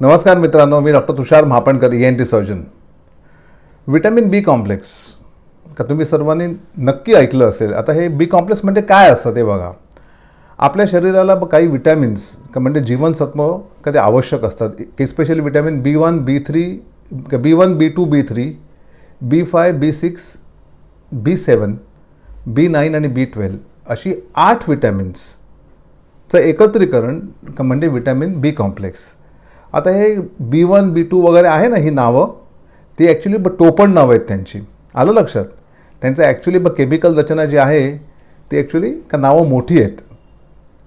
नमस्कार मित्रांनो मी doctor Tushar Mahapankar E N T surgeon vitamin B complex का तुम्ही सर्वांनी नक्की ऐकलं असेल आता हे बी कॉम्प्लेक्स म्हणजे काय असतं ते बघा. आपल्या शरीराला ब- काही विटॅमिन्स का म्हणजे जीवनसत्व कधी आवश्यक असतात. Specially vitamin B one B three B one B two B three B five B six B seven B nine आणि बी ट्वेल्व अशी आठ विटॅमिन्सचं एकत्रीकरण का म्हणजे विटॅमिन बी कॉम्प्लेक्स आता हे बी वन बी टू वगैरे आहे ना ही नावं ती ॲक्च्युली ब टोपण नावं आहेत त्यांची. आलं लक्षात? त्यांचं ॲक्च्युली ब केमिकल रचना जी आहे ती ॲक्च्युली का नावं मोठी आहेत.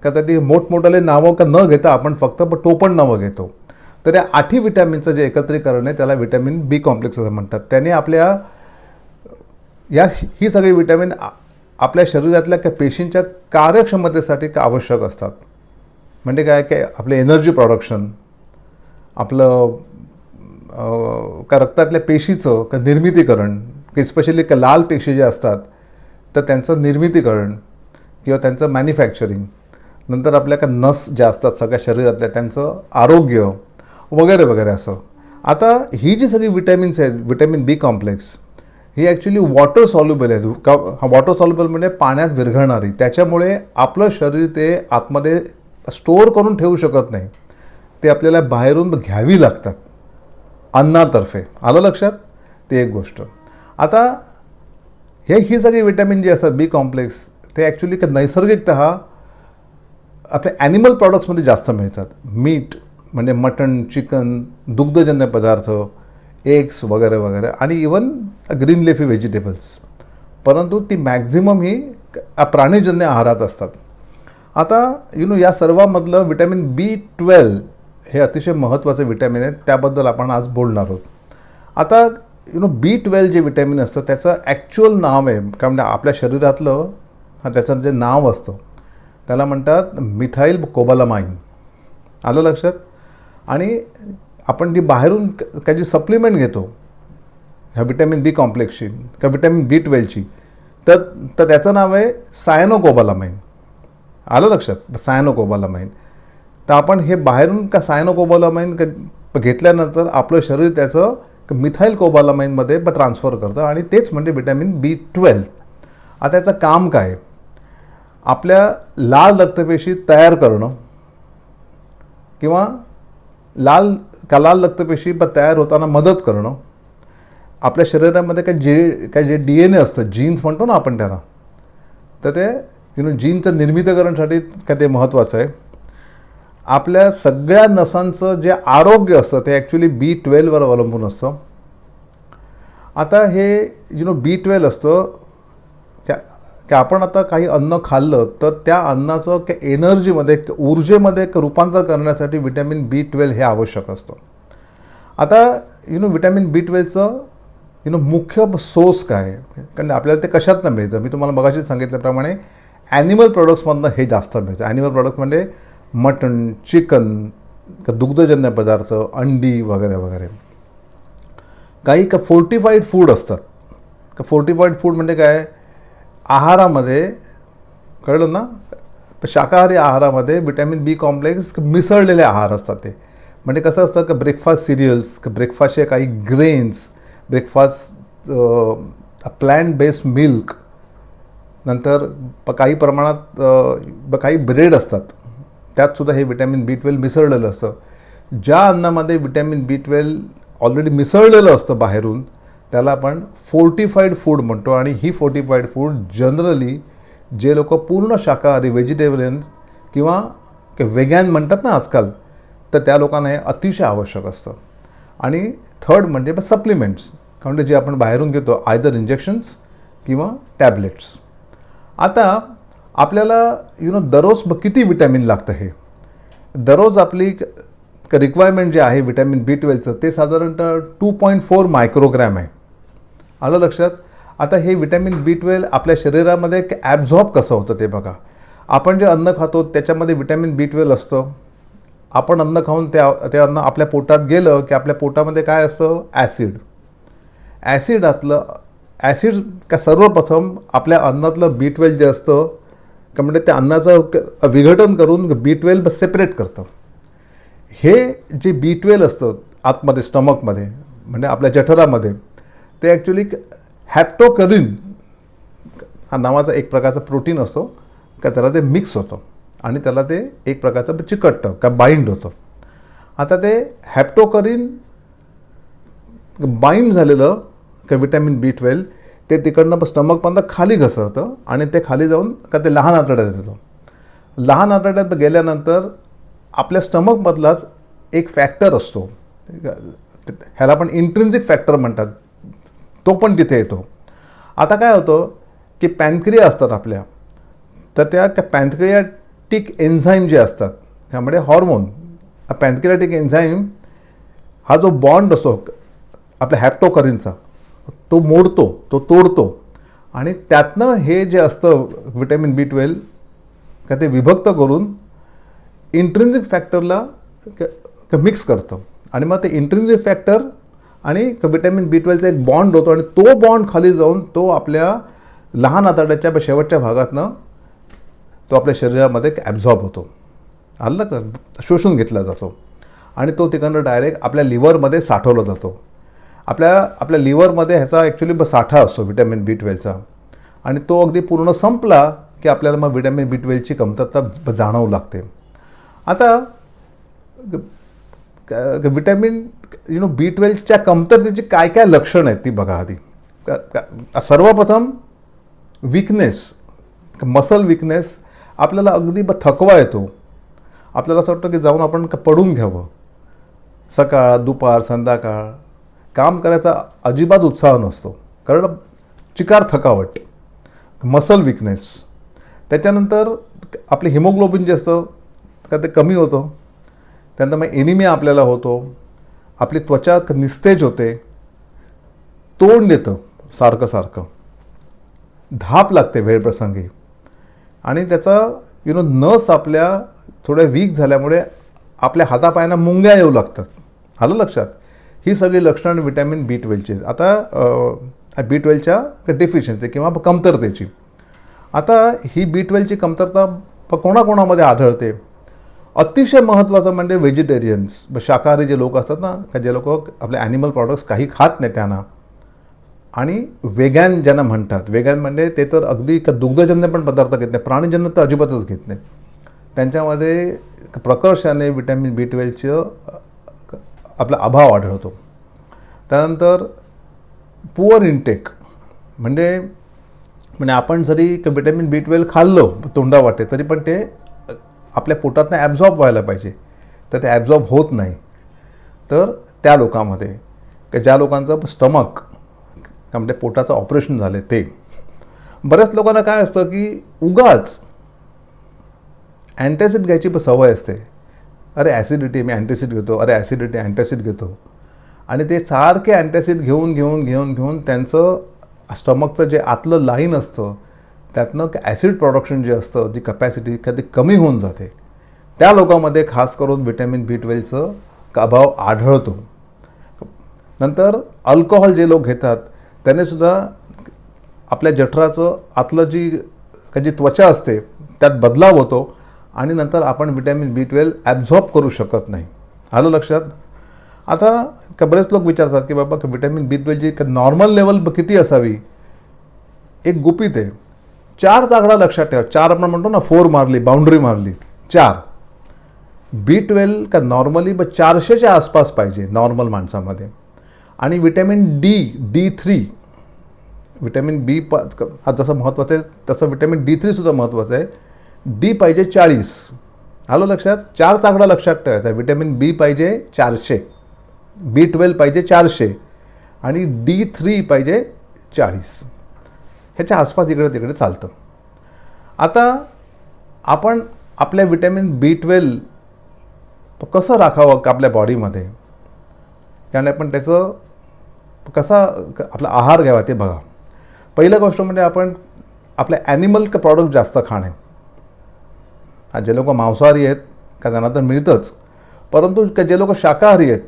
का तर ती मोठमोठाले नावं का न घेता आपण फक्त ब टोपण नावं घेतो. तर या आठी विटॅमिनचं जे एकत्रीकरण आहे त्याला विटॅमिन बी कॉम्प्लेक्स असं म्हणतात. त्याने आपल्या या ही सगळी विटॅमिन आपल्या शरीरातल्या का पेशींच्या कार्यक्षमतेसाठी का आवश्यक असतात? म्हणजे काय काय आपले एनर्जी प्रोडक्शन आपलं का रक्तातल्या पेशीचं का निर्मितीकरण की स्पेशली का लाल पेशी जे असतात तर त्यांचं निर्मितीकरण किंवा त्यांचं मॅन्युफॅक्चरिंग नंतर आपल्या का नस ज्या असतात सगळ्या शरीरातल्या त्यांचं आरोग्य वगैरे वगैरे असं. आता ही जी सगळी विटॅमिन्स आहेत विटॅमिन बी कॉम्प्लेक्स ही ॲक्च्युली वॉटर सॉल्युबल आहेत. का वॉटर सॉल्युबल म्हणजे पाण्यात विरघळणारी. त्याच्यामुळे आपलं शरीर ते आतमध्ये स्टोअर करून ठेवू शकत नाही. ते आपल्याला बाहेरून घ्यावी लागतात. अन्नातर्फे. आलं लक्षात? ते एक गोष्ट. आता हे ही सगळी विटॅमिन जे असतात बी कॉम्प्लेक्स ते ॲक्च्युली का नैसर्गिकत आपल्या ॲनिमल प्रॉडक्ट्समध्ये जास्त मिळतात. मीट म्हणजे मटण चिकन दुग्धजन्य पदार्थ एग्स वगैरे वगैरे आणि इवन ग्रीन लेफी व्हेजिटेबल्स परंतु ती मॅक्झिमम ही प्राणीजन्य आहारात असतात. आता यु नो या सर्वामधलं विटॅमिन बी ट्वेल्व हे अतिशय महत्त्वाचं विटॅमिन आहे त्याबद्दल आपण आज बोलणार आहोत. आता यु नो बी ट्वेल्व जे विटॅमिन असतं त्याचं ॲक्च्युअल नाव आहे. काय म्हणजे आपल्या शरीरातलं त्याचं जे नाव असतं त्याला म्हणतात मिथाईल कोबालामाइन आलं लक्षात? आणि आपण ती बाहेरून काय जी सप्लिमेंट घेतो ह्या विटॅमिन बी कॉम्प्लेक्सची का विटॅमिन बी ट्वेल्वची तर तर त्याचं नाव आहे सायनोकोबालामाइन आलं लक्षात? सायनोकोबालामाइन तर आपण हे बाहेरून का सायनोकोबालामाइन घेतल्यानंतर आपलं शरीर त्याचं मिथाईल कोबालामाइनमध्ये ब ट्रान्सफर करतं. आणि तेच म्हणजे विटॅमिन बी ट्वेल्व आता त्याचं काम काय? आपल्या लाल रक्तपेशी तयार करणं किंवा लाल का लाल रक्तपेशी ब तयार होताना मदत करणं. आपल्या शरीरामध्ये काय जे काय जे डी एन ए असतं जीन्स म्हणतो ना आपण त्यांना तर ते यु नो जीनचं निर्मितीकरणसाठी काय ते महत्त्वाचं आहे? आपल्या सगळ्या नसांचं जे आरोग्य असतं ते ॲक्च्युली बी ट्वेल्ववर अवलंबून असतं. आता हे यु नो बी ट्वेल्व असतं त्या की आपण आता काही अन्न खाल्लं तर त्या अन्नाचं के एनर्जीमध्ये ऊर्जेमध्ये रूपांतर करण्यासाठी विटॅमिन बी ट्वेल्व हे आवश्यक असतं. आता यु नो विटॅमिन बी ट्वेल्वचं यु नो मुख्य सोर्स काय आहे? कारण आपल्याला ते कशातनं मिळतं? मी तुम्हाला मगाशीच सांगितल्याप्रमाणे ॲनिमल प्रोडक्ट्समधनं हे जास्त मिळतं. ॲनिमल प्रोडक्ट्स म्हणजे मटण चिकन दुग्धजन्य पदार्थ अंडी वगैरे वगैरे. काही का फोर्टिफाईड फूड असतात. का फोर्टिफाईड फूड म्हणजे काय? आहारामध्ये कळलं ना? शाकाहारी आहारामध्ये विटॅमिन बी कॉम्प्लेक्स मिसळलेले आहार असतात ते. म्हणजे कसं असतं का ब्रेकफास्ट सिरियल्स का ब्रेकफास्टचे काही grains breakfast plant based milk नंतर काही प्रमाणात ब- काही ब्रेड असतात. त्यातसुद्धा हे विटॅमिन बी ट्वेल्व मिसळलेलं असतं. ज्या अन्नामध्ये विटॅमिन बी ट्वेल्व ऑलरेडी मिसळलेलं असतं बाहेरून त्याला आपण फोर्टिफाईड फूड म्हणतो आणि ही फोर्टिफाईड फूड जनरली जे लोक पूर्ण शाकाहारी व्हेजिटेरियन किंवा वेगॅन म्हणतात ना आजकाल तर त्या लोकांना हे अतिशय आवश्यक असतं. आणि थर्ड म्हणजे सप्लिमेंट्स म्हणजे जे आपण बाहेरून घेतो आयदर इंजेक्शन्स किंवा टॅबलेट्स आता आपल्याला यु नो दररोज ब- किती विटॅमिन लागतं हे? दररोज आपली रिक्वायरमेंट जे आहे विटॅमिन बी ट्वेल्वचं ते साधारणतः टू पॉईंट फोर मायक्रोग्रॅम आहे. आलं लक्षात? आता हे विटॅमिन बी ट्वेल्व आपल्या शरीरामध्ये ॲब्झॉर्ब कसं होतं ते बघा. आपण जे अन्न खातो त्याच्यामध्ये विटॅमिन बी ट्वेल्व असतं. आपण अन्न खाऊन त्या ते अन्न आपल्या पोटात गेलं की आपल्या पोटामध्ये काय असतं? ॲसिड ॲसिडातलं ॲसिड का सर्वप्रथम आपल्या अन्नातलं बी ट्वेल्व जे असतं का म्हणजे त्या अन्नाचं क- विघटन करून बी ट्वेल्व सेपरेट करतं. हे जे बी ट्वेल्व असतं आतमध्ये स्टमकमध्ये म्हणजे आपल्या जठरामध्ये ते ॲक्च्युली हॅप्टोकरिन हा नावाचा एक प्रकारचा प्रोटीन असतो का त्याला ते मिक्स होतं. आणि त्याला ते एक प्रकारचं चिकटतं का बाइंड होतं. आता ते हॅप्टोकरिन बाइंड झालेलं का विटॅमिन बी ट्वेल्व ते तिकडनं स्टमकमधनं खाली घसरतं आणि ते खाली जाऊन का ते लहान आतड्यात येतं. लहान आतड्यात गेल्यानंतर आपल्या स्टमकमधलाच एक फॅक्टर असतो. ह्याला पण इंट्रिन्सिक फॅक्टर म्हणतात. तो पण तिथे येतो. आता काय होतं की पॅनक्रिया असतात आपल्या. तर त्या पॅनक्रियाटिक एन्झाईम जे असतात त्यामध्ये हॉर्मोन पॅनक्रियाटिक एन्झाईम हा जो बॉन्ड असतो आपल्या हॅप्टोकरिनचा तो मोडतो तो तोडतो. आणि त्यातनं हे जे असतं विटॅमिन बी ट्वेल्व का ते विभक्त करून इंट्रिन्सिक फॅक्टरला मिक्स करतं. आणि मग ते इंट्रिन्सिक फॅक्टर आणि विटॅमिन बी ट्वेल्वचा एक बॉन्ड होतो आणि तो बॉन्ड खाली जाऊन तो आपल्या लहान आतड्याच्या शेवटच्या भागातनं तो आपल्या शरीरामध्ये ॲब्झॉर्ब होतो. आलं का शोषून घेतला जातो. आणि तो तिकडनं डायरेक्ट आपल्या लिव्हरमध्ये साठवला जातो. आपल्या आपल्या लिव्हरमध्ये ह्याचा ॲक्च्युली साठा असतो विटॅमिन बी ट्वेल्वचा आणि तो अगदी पूर्ण संपला की आपल्याला मग विटॅमिन बी ट्वेल्वची कमतरता जाणवू लागते. आता व्हिटॅमिन यु नो बी ट्वेल्वच्या कमतरतेची काय काय लक्षणं आहेत ती बघा आधी. सर्वप्रथम विकनेस मसल विकनेस आपल्याला अगदी ब थकवा येतो. आपल्याला असं वाटतं की जाऊन आपण पडून घ्यावं. सकाळ दुपार संध्याकाळ काम करायचा अजिबात उत्साह नसतो. कारण चिकार थकावट मसल विकनेस त्याच्यानंतर आपले हिमोग्लोबिन जे असतं का ते कमी होतं. त्यानंतर मग एनिमिया आपल्याला होतो. आपली त्वचा निस्तेज होते. तोंड येतं सारखं सारखं. धाप लागते वेळप्रसंगी आणि त्याचा यु नो नस आपल्या थोड्या वीक झाल्यामुळे आपल्या हातापायांना मुंग्या येऊ लागतात. आलं लक्षात? ही सगळी लक्षणं विटॅमिन बी ट्वेल्वची आता बी ट्वेल्वच्या डेफिशियन्सी किंवा कमतरतेची. आता ही बी ट्वेल्वची कमतरता कोणाकोणामध्ये आढळते? अतिशय महत्त्वाचं म्हणजे व्हेजिटेरियन्स शाकाहारी जे लोक असतात ना का जे लोक आपले ॲनिमल प्रॉडक्ट्स काही खात नाही त्यांना. आणि वेगॅन ज्यांना म्हणतात वेगॅन म्हणजे ते तर अगदी का दुग्धजन्य पण पदार्थ घेत नाही प्राणीजन्य तर अजिबातच घेत नाही त्यांच्यामध्ये प्रकर्षाने विटॅमिन बी ट्वेल्वचं आपला अभाव आढळतो. त्यानंतर पुअर इनटेक म्हणजे म्हणजे आपण जरी विटॅमिन बी ट्वेल्व खाल्लं तोंडा वाटे तरी पण ते आपल्या पोटातनं ॲब्झॉर्ब व्हायला पाहिजे. तर ते ॲब्झॉर्ब होत नाही. तर त्या लोकांमध्ये की ज्या लोकांचं स्टमक म्हणजे पोटाचं ऑपरेशन झालं ते बऱ्याच लोकांना काय असतं की उगाच अँटॅसिड घ्यायची पण सवय असते. अरे ॲसिडिटी मी अँटॅसिड घेतो. अरे ॲसिडिटी अँटॅसिड घेतो. आणि ते सारखे अँटॅसिड घेऊन घेऊन घेऊन घेऊन त्यांचं स्टमकचं जे आतलं लाईन असतं त्यातनं ॲसिड प्रोडक्शन जे असतं जी कपॅसिटी कधी कमी होऊन जाते. त्या लोकांमध्ये खास करून विटॅमिन बी ट्वेल्वचं अभाव आढळतो. नंतर अल्कोहोल जे लोक घेतात त्यानेसुद्धा आपल्या जठराचं आतलं जी जी त्वचा असते त्यात बदलाव होतो. आणि नंतर आपण विटॅमिन बी ट्वेल्व ॲब्झॉर्ब करू शकत नाही. आलं लक्षात? आता का बरेच लोक विचारतात की बाबा विटॅमिन बी ट्वेल्वची नॉर्मल लेवल किती असावी? एक गुपित आहे. चार आकडा लक्षात ठेवा. चार आपण म्हणतो ना फोर मारली बाउंड्री मारली. चार. बी ट्वेल्व का नॉर्मली मग चारशेच्या आसपास पाहिजे नॉर्मल माणसामध्ये. आणि vitamin D D three vitamin B प हा जसं महत्त्वाचं आहे तसं विटॅमिन डी थ्रीसुद्धा महत्त्वाचं आहे. डी पाहिजे चाळीस. आलो लक्षात? चार चाकडा लक्षात ठेवायचा विटॅमिन बी पाहिजे चारशे. बी ट्वेल्व पाहिजे चारशे. आणि डी थ्री पाहिजे चाळीस. ह्याच्या आसपास इकडे तिकडे चालतं. आता आपण आपल्या विटॅमिन बी ट्वेल्व कसं राखावं आपल्या बॉडीमध्ये त्याने आपण त्याचं कसा आपला आहार घ्यावा ते बघा. पहिलं गोष्ट म्हणजे आपण आपल्या ॲनिमल प्रॉडक्ट जास्त खाणे. जे लोक मांसाहारी आहेत का त्यांना तर मिळतंच. परंतु का जे लोक शाकाहारी आहेत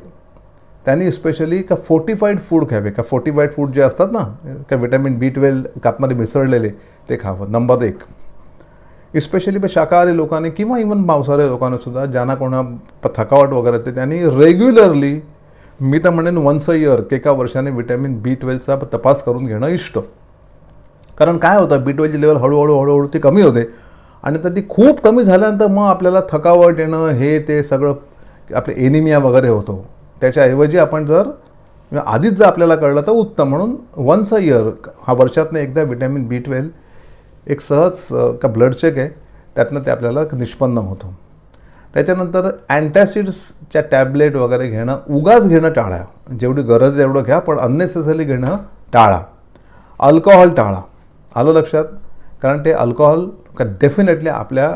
त्यांनी स्पेशली का फोर्टिफाईड फूड खावे. का फोर्टिफाईड फूड जे असतात ना का विटॅमिन बी ट्वेल्व कापमध्ये मिसळलेले ते खावं. नंबर एक. इस्पेशली शाकाहारी लोकांनी किंवा इवन मांसाहारी लोकांनी सुद्धा ज्यांना कोणा थकावट वगैरे येते त्यांनी रेग्युलरली मी तर म्हणेन वन्स अ इयर एका वर्षाने विटॅमिन बी ट्वेल्वचा तपास करून घेणं इष्ट. कारण काय होतं बी ट्वेल्वची लेवल हळूहळू हळूहळू ती कमी होते. आणि तर ती खूप कमी झाल्यानंतर मग आपल्याला थकावट येणं हे ते सगळं आपले एनिमिया वगैरे होतो. त्याच्याऐवजी आपण जर आधीच जर आपल्याला कळलं तर उत्तम. म्हणून वन्स अ इयर हा वर्षातनं एकदा विटॅमिन बी ट्वेल्व एक सहज का ब्लड चेक आहे त्यातनं ते आपल्याला निष्पन्न होतं. त्याच्यानंतर अँटॅसिड्सच्या टॅबलेट वगैरे घेणं उगाच घेणं टाळा. जेवढी गरज आहे तेवढं घ्या पण अननेसेसरी घेणं टाळा. अल्कोहोल टाळा. आलं लक्षात? कारण ते अल्कोहोल का डेफिनेटली आपल्या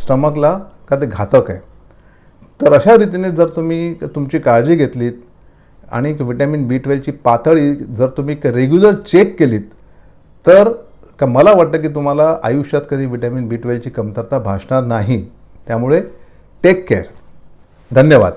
स्टमकला का ते घातक आहे. तर अशा रीतीने जर तुम्ही तुमची काळजी घेतलीत आणि विटॅमिन बी ट्वेल्वची पातळी जर तुम्ही रेग्युलर चेक केलीत तर का मला वाटतं की तुम्हाला आयुष्यात कधी विटॅमिन बी ट्वेल्वची कमतरता भासणार नाही. त्यामुळे टेक केअर धन्यवाद.